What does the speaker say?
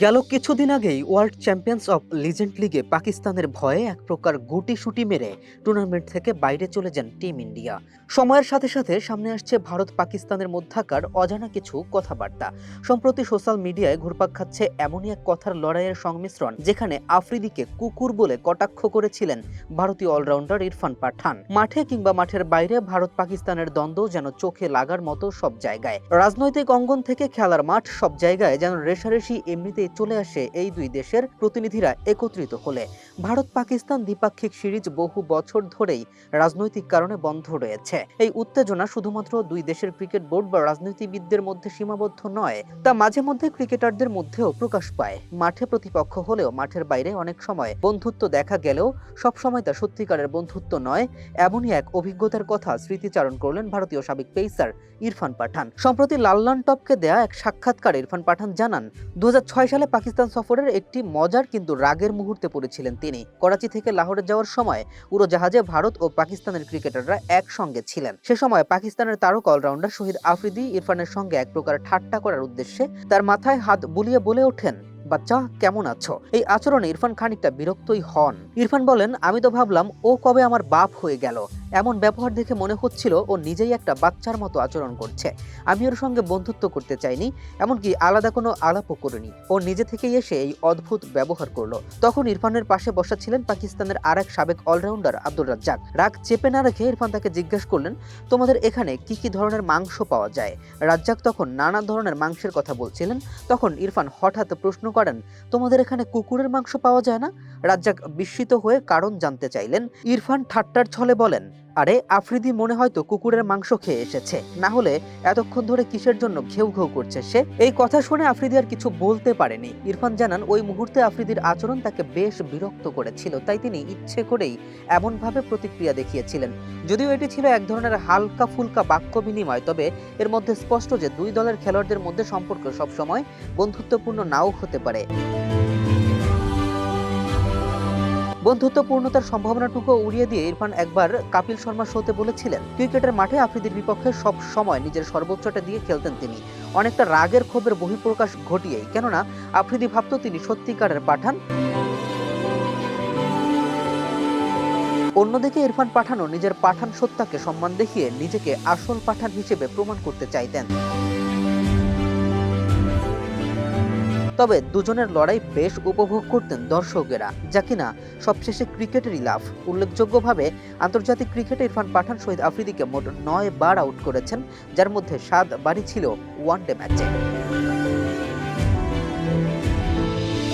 গেল কিছুদিন আগেই ওয়ার্ল্ড চ্যাম্পিয়ন্স অফ লিজেন্ড লিগে পাকিস্তানের ভয়ে এক প্রকার গুটি সুটি মেরে টুর্নামেন্ট থেকে বাইরে চলে যান টিম ইন্ডিয়া। সময়ের সাথে সাথে সামনে আসছে ভারত পাকিস্তানের মধ্যাকার অজানা কিছু কথাবার্তা। সম্প্রতি সোশ্যাল মিডিয়ায় ঘুরপাক খাচ্ছে এমনই এক কথার লড়াইয়ের সংমিশ্রণ, যেখানে আফ্রিদিকে কুকুর বলে কটাক্ষ করেছিলেন ভারতীয় অলরাউন্ডার ইরফান পাঠান। মাঠে কিংবা মাঠের বাইরে ভারত পাকিস্তানের দ্বন্দ্ব যেন চোখে লাগার মতো সব জায়গায়। রাজনৈতিক অঙ্গন থেকে খেলার মাঠ সব জায়গায় যেন রেশারেশি এমনিতেই চলে আসে এই দুই দেশের প্রতিনিধিরা একত্রিত হলে। ভারত পাকিস্তান দ্বিপাক্ষিক সিরিজ বহু বছর ধরেই রাজনৈতিক কারণে বন্ধ রয়েছে। এই উত্তেজনা শুধুমাত্র দুই দেশের ক্রিকেট বোর্ড বা রাজনীতিবিদদের মধ্যে সীমাবদ্ধ নয়, তা মাঝে মধ্যে ক্রিকেটারদের মধ্যেও প্রকাশ পায়। মাঠে প্রতিপক্ষ হলেও মাঠের বাইরে অনেক সময় বন্ধুত্ব দেখা গেলেও সবসময় তা সত্যিকারের বন্ধুত্ব নয়, এমনই এক অভিজ্ঞতার কথা স্মৃতিচারণ করলেন ভারতীয় সাবেক পেসার ইরফান পাঠান। সম্প্রতি লাল্লান টপকে দেয়া এক সাক্ষাৎকারে ইরফান পাঠান জানান দুই হাজার ছয় সালে পাকিস্তান সফরের একটি মজার কিন্তু রাগের মুহূর্তে পড়েছিলেন তিনি। করাচি থেকে লাহোরে যাওয়ার সময় উড়োজাহাজে ভারত ও পাকিস্তানের ক্রিকেটাররা একসঙ্গে ছিলেন। সে সময় পাকিস্তানের তারকা অলরাউন্ডার শহীদ আফ্রিদি ইরফানের সঙ্গে এক প্রকার ঠাট্টা করার উদ্দেশ্যে তার মাথায় হাত বুলিয়ে বলে ওঠেন, বাচ্চা, কেমন আছো? এই আচরণে ইরফান খানিকটা বিরক্তই হন। ইরফান বলেন, আমি তো ভাবলাম ও কবে আমার বাপ হয়ে গেল। এমন ব্যবহার দেখে মনে হচ্ছিল ও নিজেই একটা বাচ্চার মতো আচরণ করছে। আমি ওর সঙ্গে বন্ধুত্ব করতে চাইনি, এমনকি আলাদা কোনো আলাপও করিনি। ও নিজে থেকেই এসে এই অদ্ভুত ব্যবহার করল। তখন ইরফানের পাশে বসা ছিলেন পাকিস্তানের আরেক সাবেক অলরাউন্ডার আব্দুর রাজ্জাক। রাগ চেপে না রেখে ইরফান তাকে জিজ্ঞেস করলেন, তোমাদের এখানে কি কি ধরনের মাংস পাওয়া যায়? রাজ্জাক তখন নানা ধরনের মাংসের কথা বলছিলেন। তখন ইরফান হঠাৎ প্রশ্ন করেন, তোমাদের এখানে কুকুরের মাংস পাওয়া যায় না? রাজ্জাক বিস্মিত হয়ে কারণ জানতে চাইলেন। ইরফান ঠাট্টার ছলে বলেন, আরে, আফ্রিদি মনে হয়তো কুকুরের মাংস খেয়ে এসেছে। না হলে এতক্ষণ ধরে কিসের জন্য ঘেউ ঘেউ করছে সে? এই কথা শুনে আফ্রিদি আর কিছু বলতে পারেনি। ইরফান জানান, ওই মুহূর্তে আফ্রিদির আচরণ তাকে বেশ বিরক্ত করেছিল, তাই তিনি ইচ্ছে করেই এমনভাবে প্রতিক্রিয়া দেখিয়েছিলেন। যদিও এটি ছিল এক ধরনের হালকা ফুলকা বাক্য বিনিময়, তবে এর মধ্যে স্পষ্ট যে দুই দলের খেলোয়াড়দের মধ্যে সম্পর্ক সবসময় বন্ধুত্বপূর্ণ নাও হতে পারে। বন্ধুত্বপূর্ণতার সম্ভাবনাটুকু উড়িয়ে দিয়ে ইরফান একবার কাপিল শর্মা শোতে বলেছিলেন, ক্রিকেটের মাঠে আফ্রিদির বিপক্ষে সব সময় নিজের সর্বোচ্চটা দিয়ে খেলতেন তিনি। অনেকটা রাগের ক্ষোভের বহিঃপ্রকাশ ঘটিয়েই। কেননা, আফ্রিদি ভাবত তিনি সত্যিকারের পাঠান। অন্যদিকে ইরফান পাঠানো নিজের পাঠান সত্তাকে সম্মান দেখিয়ে নিজেকে আসল পাঠান হিসেবে প্রমাণ করতে চাইতেন। তবে দুজনের লড়াই বেশ উপভোগ করতেন দর্শকেরা, যা কিনা সবশেষে ক্রিকেটেরই লাভ। উল্লেখযোগ্যভাবে, আন্তর্জাতিক ক্রিকেটে ইরফান পাঠান শহীদ আফ্রিদিকে মোট নয় বার আউট করেছেন, যার মধ্যে সাত বারই ছিল ওয়ানডে ম্যাচে।